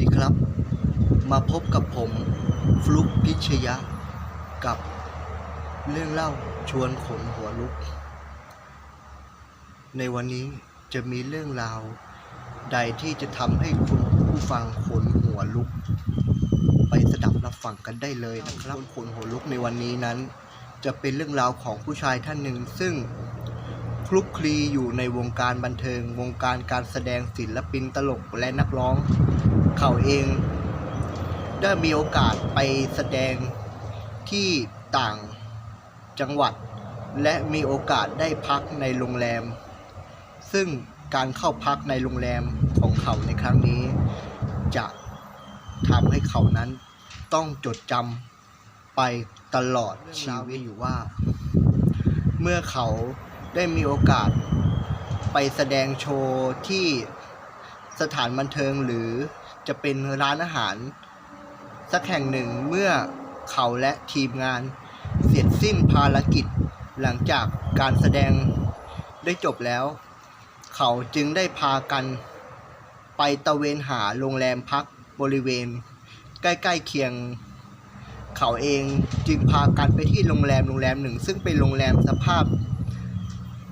ดีครับ มาพบกับผมฟลุกพิชยะ กับเรื่องเล่าชวนขนหัวลุก ในวันนี้จะมีเรื่องราว ใดที่จะทำให้คุณผู้ฟังขนหัวลุก ไปสดับรับฟังกันได้เลยนะครับขนหัวลุกในวันนี้นั้น จะเป็นเรื่องราวของผู้ชายท่านหนึ่งซึ่งคลุกคลีอยู่ในวงการบันเทิง วงการการแสดงศิลปินตลกและนักร้อง เขาเองได้มีโอกาสไปแสดงที่ต่างจังหวัด และมีโอกาสได้พักในโรงแรม ซึ่งการเข้าพักในโรงแรมของเขาในครั้งนี้ จะทำให้เขานั้นต้องจดจำไปตลอดชีวิตอยู่ว่า เมื่อเขาได้มีโอกาสไปแสดงโชว์ที่สถานบันเทิงหรือ จะเป็นร้านอาหาร สักแห่งหนึ่งเมื่อเขาและทีมงาน เสร็จสิ้นภารกิจหลังจากการแสดงได้จบแล้ว เขาจึงได้พากัน ไปตะเวนหาโรงแรมพักบริเวณ ใกล้ๆเคียง เขาเองจึงพากันไปที่โรงแรมโรงแรมหนึ่ง ซึ่งเป็นโรงแรมสภาพ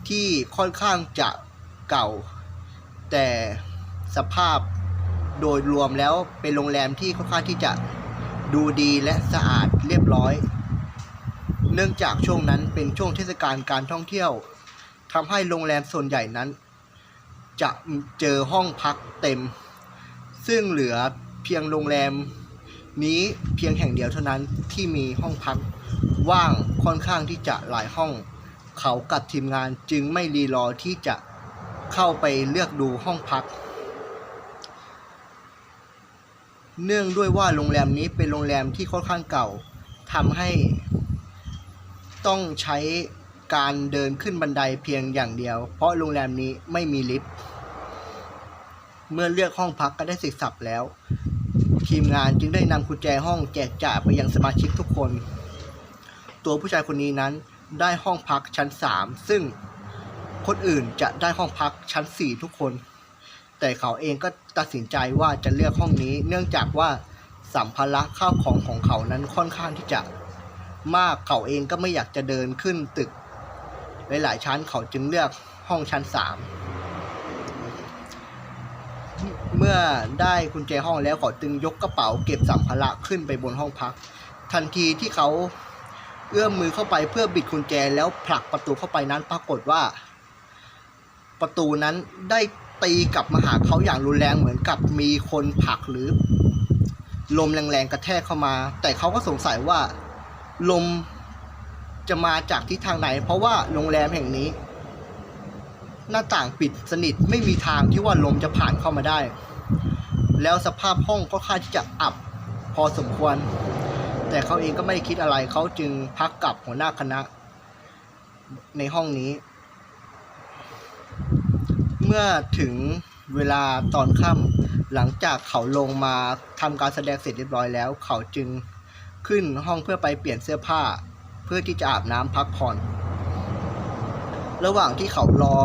ที่ค่อนข้างจะเก่า แต่สภาพ โดยรวมแล้วเป็นโรงแรมที่ค่อนข้างที่จะดูดีและสะอาดเรียบร้อย เนื่องจากช่วงนั้นเป็นช่วงเทศกาลการท่องเที่ยวทำให้โรงแรมส่วนใหญ่นั้น จะเจอห้องพักเต็ม ซึ่งเหลือเพียงโรงแรมนี้เพียงแห่งเดียวเท่านั้นที่มีห้องพักว่างค่อนข้างที่จะหลายห้อง เขากับทีมงานจึงไม่รีรอที่จะเข้าไปเลือกดูห้องพัก เนื่องด้วยว่าโรงแรมนี้เป็นโรงแรมที่ค่อนข้างเก่าทำให้ต้องใช้การเดินขึ้นบันไดเพียงอย่างเดียว เพราะโรงแรมนี้ไม่มีลิฟต์ เมื่อเลือกห้องพักก็ได้เสร็จสับแล้ว ทีมงานจึงได้นำกุญแจห้องแจกจ่ายไปยังสมาชิกทุกคน ตัวผู้ชายคนนี้นั้นได้ห้องพักชั้น 3 ซึ่งคนอื่นจะได้ห้องพักชั้น 4 ทุกคน แต่เขาเองก็ตัดสินใจว่าจะเลือกห้องนี้ เนื่องจากว่าสัมภาระข้าวของของเขานั้นค่อนข้างที่จะมากเขาเองก็ไม่อยากจะเดินขึ้นตึกหลายๆชั้นเขาจึงเลือกห้องชั้น3เมื่อได้กุญแจห้องแล้วเขาจึงยกกระเป๋าเก็บสัมภาระขึ้นไปบนห้องพัก ทันทีที่เขาเอื้อมมือเข้าไปเพื่อบิดกุญแจแล้วผลักประตูเข้าไปนั้นปรากฏว่า ประตูนั้นได้ ตีกลับมาหาเขาอย่างรุนแรงเหมือนกับมีคนผลักหรือ ลมแรงๆกระแทกเข้ามา แต่เขาก็สงสัยว่า ลมจะมาจากทิศทางไหน เพราะว่าโรงแรมแห่งนี้ หน้าต่างปิดสนิทไม่มีทางที่ว่าลมจะผ่านเข้ามาได้ แล้วสภาพห้องก็ค่าที่จะอับพอสมควร แต่เขาเองก็ไม่ได้คิดอะไรเขาจึงพักกับหัวหน้าคณะ ในห้องนี้ มื่อถึงเวลาตอนค่ำหลังจากเขาลงมาทำการแสดงเสร็จเรียบร้อยแล้ว เขาจึงขึ้นห้องเพื่อไปเปลี่ยนเสื้อผ้า เพื่อที่จะอาบน้ำพักผ่อน ระหว่างที่เขารอ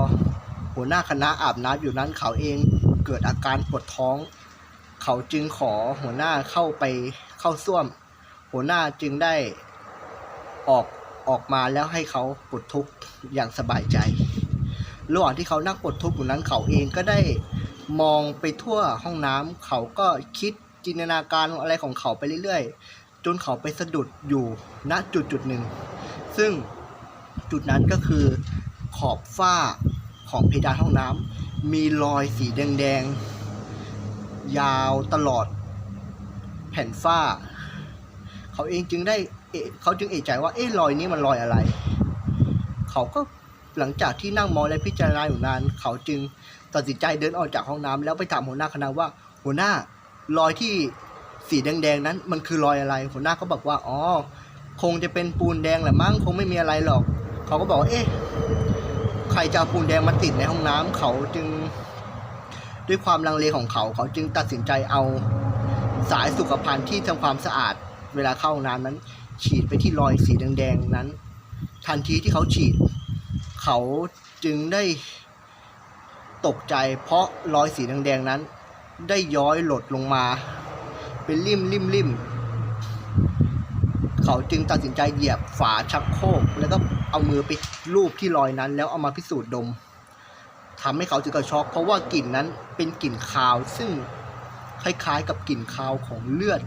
หัวหน้าคณะอาบน้ำอยู่นั้นเขาเองเกิดอาการปวดท้อง เขาจึงขอหัวหน้าเข้าไปเข้าส้วม หัวหน้าจึงได้ออกออกมาแล้วให้เขาปลดทุกข์อย่างสบายใจ ระหว่างที่เขานั่งปลดทุกข์อยู่นั้นเขาเองก็ได้มองไปทั่วห้องน้ำเขาก็คิดจินตนาการอะไรของเขาไปเรื่อยๆ จนเขาไปสะดุดอยู่ณจุดจุดหนึ่ง ซึ่งจุดนั้นก็คือขอบฝ้าของเพดานห้องน้ำมีรอยสีแดงๆ ยาวตลอดแผ่นฝ้า เขาเองจึงได้เอะเขาจึงเอะใจว่าเอ๊ะรอยนี้มันรอยอะไร เขาก็ หลังจากที่นั่งมองและพิจารณาอยู่นาน เขาจึงตัดสินใจเดินออกจากห้องน้ำแล้วไปถามหัวหน้าคณะว่า หัวหน้ารอยที่สีแดงๆนั้น มันคือรอยอะไร หัวหน้าก็บอกว่าอ๋อคงจะเป็นปูนแดงแหละมั้งคงไม่มีอะไรหรอก เขาก็บอกว่าเอ๊ะใครจะเอาปูนแดงมาติดในห้องน้ำเขาจึง ด้วยความลังเลของเขา เขาจึงตัดสินใจเอาสายสุขภัณฑ์ที่ทำความสะอาดเวลาเข้าห้องน้ำนั้น ฉีดไปที่รอยสีแดงๆนั้น ทันทีที่เขาฉีด เขาจึงได้ตกใจเพราะรอยสีแดงๆนั้น ได้ย้อยหลดลงมา เป็นริมริมริมเขาจึงตัดสินใจเหยียบฝาชักโครกแล้วก็เอามือไปลูบที่รอยนั้น แล้วเอามาพิสูจน์ดมทำให้เขาถึงกับช็อกเพราะว่ากลิ่นนั้นเป็นกลิ่นคาว ซึ่งคล้ายๆกับกลิ่นคาวของเลือด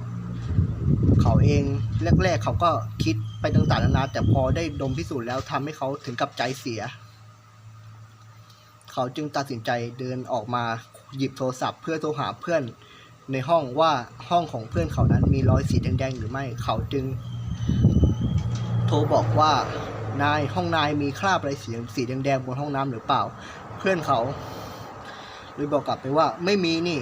เขาเองแรก ๆ เขาก็คิดไปต่างๆนานาแต่พอได้ดมพิสูจน์แล้วทำให้เขาถึงกับใจเสีย เขาจึงตัดสินใจเดินออกมาหยิบโทรศัพท์เพื่อโทรหาเพื่อนในห้องว่าห้องของเพื่อนเขานั้นมีรอยสีแดงๆหรือไม่ เขาจึง โทรบอกว่านายห้องนายมีคราบอะไรสีสีแดงๆบนห้องน้ำหรือเปล่า เพื่อนเขาเลยบอกกลับไปว่าไม่มีนี่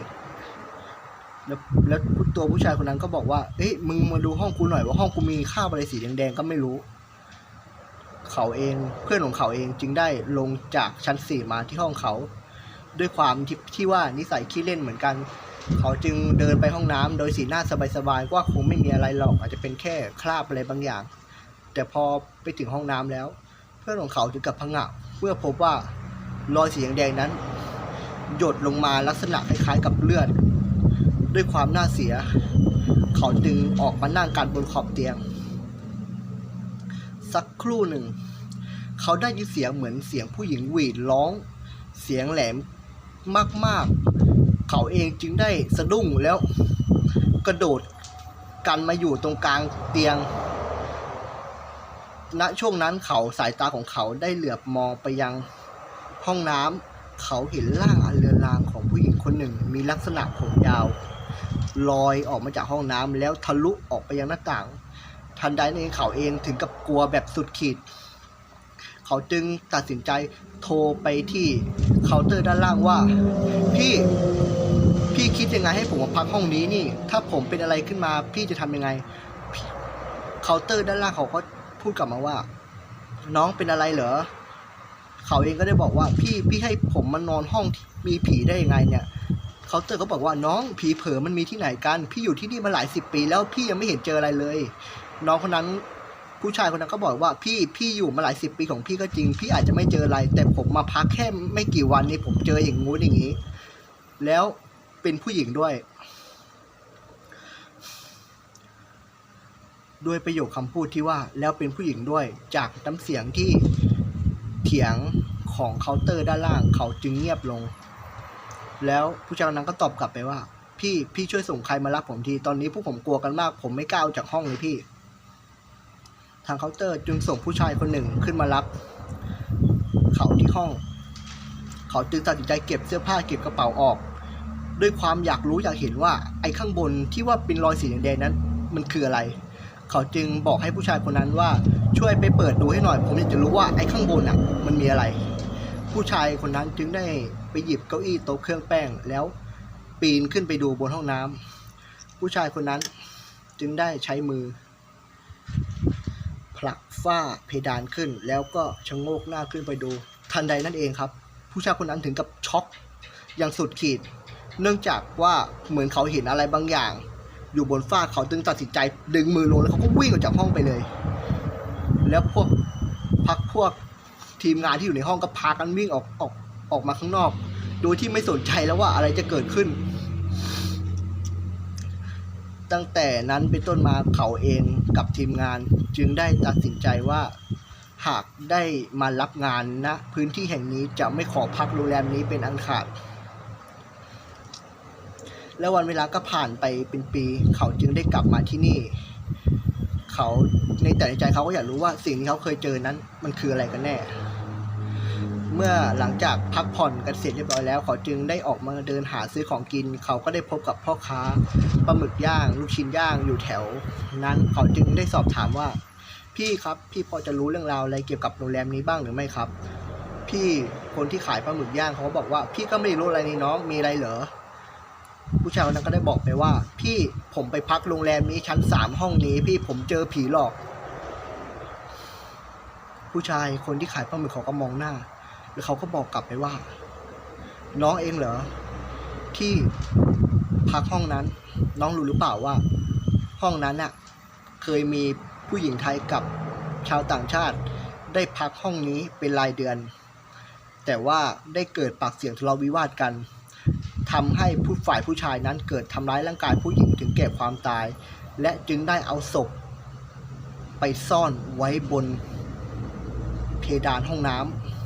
แล้วแล้วตัวผู้ชายคนนั้นก็บอกว่า เอ้ยมึงมาดูห้องกูหน่อยว่าห้องกูมีคราบอะไรสีแดงๆก็ไม่รู้ เขาเองเพื่อนของเขาเองจึงได้ลงจากชั้นสี่มาที่ห้องเขา ด้วยความที่ที่ว่านิสัยขี้เล่นเหมือนกัน เขาจึงเดินไปห้องน้ำโดยสีหน้าสบายๆว่าคงไม่มีอะไรหรอกอาจจะเป็นแค่คราบอะไรบางอย่าง แต่พอไปถึงห้องน้ำแล้ว เพื่อนของเขาถึงกับพังงะเมื่อพบว่ารอยสีแดงๆนั้น หยดลงมาลักษณะคล้ายๆกับเลือด ด้วยความน่าเสีย เขาจึงออกมานั่งกันบนขอบเตียง สักครู่หนึ่ง เขาได้ยินเสียงเหมือนเสียงผู้หญิงหวีดร้อง เสียงแหลมมากๆ เขาเองจึงได้สะดุ้งแล้วกระโดดกันมาอยู่ตรงกลางเตียง ณ ช่วงนั้นเขาสายตาของเขาได้เหลือบมองไปยังห้องน้ำ เขาเห็นร่างอันเลือนลางของผู้หญิงคนหนึ่งมีลักษณะผมยาว ลอยออกมาจากห้องน้ำแล้วทะลุออกไปยังหน้าต่าง ทันใดนั้นเองเขาเองถึงกับกลัวแบบสุดขีด เขาจึงตัดสินใจโทรไปที่เคาน์เตอร์ด้านล่างว่า พี่พี่คิดยังไงให้ผมมาพักห้องนี้นี่ ถ้าผมเป็นอะไรขึ้นมาพี่จะทำยังไงเคาน์เตอร์ด้านล่างเขาก็พูดกลับมาว่า น้องเป็นอะไรเหรอเขาเองก็ได้บอกว่าพี่พี่ให้ผมมานอนห้องมีผีได้ยังไงเนี่ย เคาน์เตอร์ก็บอกว่าน้องผีเผลอมันมีที่ไหนกัน พี่อยู่ที่นี่มาหลายสิบปี แล้วพี่ยังไม่เห็นเจออะไรเลย น้องคนนั้นผู้ชายคนนั้นก็บอกว่าพี่พี่อยู่มาหลายสิบปีของพี่ก็จริง พี่อาจจะไม่เจออะไร แต่ผมมาพักแค่ไม่กี่วันนี้ผมเจออย่างงู้นอย่างนี้ แล้วเป็นผู้หญิงด้วย ด้วยประโยคคำพูดที่ว่าแล้วเป็นผู้หญิงด้วยจากน้ำเสียงที่เถียงของเคาน์เตอร์ด้านล่างเขาจึงเงียบลง แล้วผู้ชายคนนั้นก็ตอบกลับไปว่า พี่พี่ช่วยส่งใครมารับผมทีตอนนี้พวกผมกลัวกันมาก ผมไม่กล้าออกจากห้องเลยพี่ ทางเคาน์เตอร์จึงส่งผู้ชายคนหนึ่งขึ้นมารับ เขาที่ห้อง เขาจึงตัดสินใจเก็บเสื้อผ้าเก็บกระเป๋าออก ด้วยความอยากรู้อยากเห็นว่า ไอ้ข้างบนที่ว่าเป็นรอยสีแดงๆนั้น มันคืออะไร เขาจึงบอกให้ผู้ชายคนนั้นว่าช่วยไปเปิดดูให้หน่อย ผมอยากจะรู้ว่าไอ้ข้างบนอะ มันมีอะไร ผู้ชายคนนั้นจึงได้ ไปหยิบเก้าอี้โต๊ะเครื่องแป้ง แล้วปีนขึ้นไปดูบนห้องน้ำผู้ชายคนนั้นจึงได้ใช้มือ ผลักฝ้าเพดานขึ้น แล้วก็ชะโงกหน้าขึ้นไปดู ทันใดนั่นเองครับ ผู้ชายคนนั้นถึงกับช็อกอย่างสุดขีด เนื่องจากว่าเหมือนเขาเห็นอะไรบางอย่าง อยู่บนฝ้าเขาจึงตัดสินใจ ดึงมือลงแล้วเขาก็วิ่งออกจากห้องไปเลย แล้วพวกพักพวกทีมงานที่อยู่ในห้องก็พากันวิ่งออกออกออกมาข้างนอก โดยที่ไม่สนใจแล้วว่าอะไรจะเกิดขึ้น ตั้งแต่นั้นเป็นต้นมาเขาเองกับทีมงานจึงได้ตัดสินใจว่า หากได้มารับงานณนะพื้นที่แห่งนี้จะไม่ขอพักโรงแรมนี้เป็นอันขาด แล้ววันเวลาก็ผ่านไปเป็นปี เขาจึงได้กลับมาที่นี่ เขาในแต่ในใจเขาก็อยากรู้ว่าสิ่งที่เขาเคยเจอนั้นมันคืออะไรกันแน่ เมื่อหลังจากพักผ่อนกันเสร็จเรียบร้อยแล้ว เขาจึงได้ออกมาเดินหาซื้อของกิน เขาก็ได้พบกับพ่อค้าปลาหมึกย่าง ลูกชิ้นย่างอยู่แถว นั้นเขาจึงได้สอบถามว่า พี่ครับพี่พอจะรู้เรื่องราวอะไรเกี่ยวกับโรงแรมนี้บ้างหรือไม่ครับ พี่คนที่ขายปลาหมึกย่างเขาก็บอกว่า พี่ก็ไม่รู้อะไรนี่น้องมีอะไรเหรอผู้ชายคนนั้นก็ได้บอกไปว่า พี่ผมไปพักโรงแรมนี้ชั้นสามห้องนี้ พี่ผมเจอผีหลอก ผู้ชายคนที่ขายปลาหมึกเขาก็มองหน้า แล้วเขาก็บอกกลับไปว่า น้องเองเหรอที่พักห้องนั้น น้องรู้หรือเปล่าว่า ห้องนั้นน่ะเคยมีผู้หญิงไทยกับชาวต่างชาติ ได้พักห้องนี้เป็นรายเดือน แต่ว่าได้เกิดปากเสียงทะเลาะวิวาทกันทำให้ผู้ฝ่ายผู้ชายนั้นเกิดทำร้ายร่างกายผู้หญิงถึงแก่ความตาย และจึงได้เอาศพ ไปซ่อนไว้บนเพดานห้องน้ำ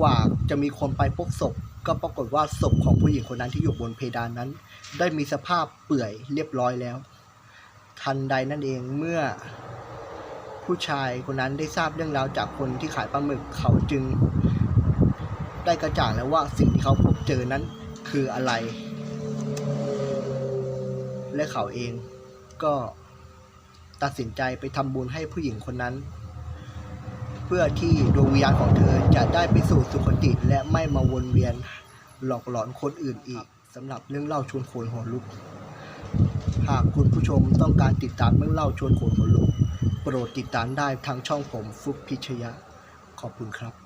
กว่าจะมีคนไปพบศพ ก็ปรากฏว่าศพของผู้หญิงคนนั้นที่อยู่บนเพดานนั้น ได้มีสภาพเปื่อยเรียบร้อยแล้ว ทันใดนั่นเองเมื่อผู้ชายคนนั้นได้ทราบเรื่องราวจากคนที่ขายปลาหมึกเขาจึง ได้กระจ่างแล้วว่าสิ่งที่เขาพบเจอนั้นคืออะไร และเขาเองก็ตัดสินใจไปทำบุญให้ผู้หญิงคนนั้น เพื่อที่ดวงวิญญาณของเธอจะได้ไปสู่สุคติและไม่มาวนเวียนหลอกหลอนคนอื่นอีกสำหรับเรื่องเล่าชวนขนหัวลุก หากคุณผู้ชมต้องการติดตามเรื่องเล่าชวนขนหัวลุก โปรดติดตามได้ทางช่องผมฟุกพิชยะ ขอบคุณครับ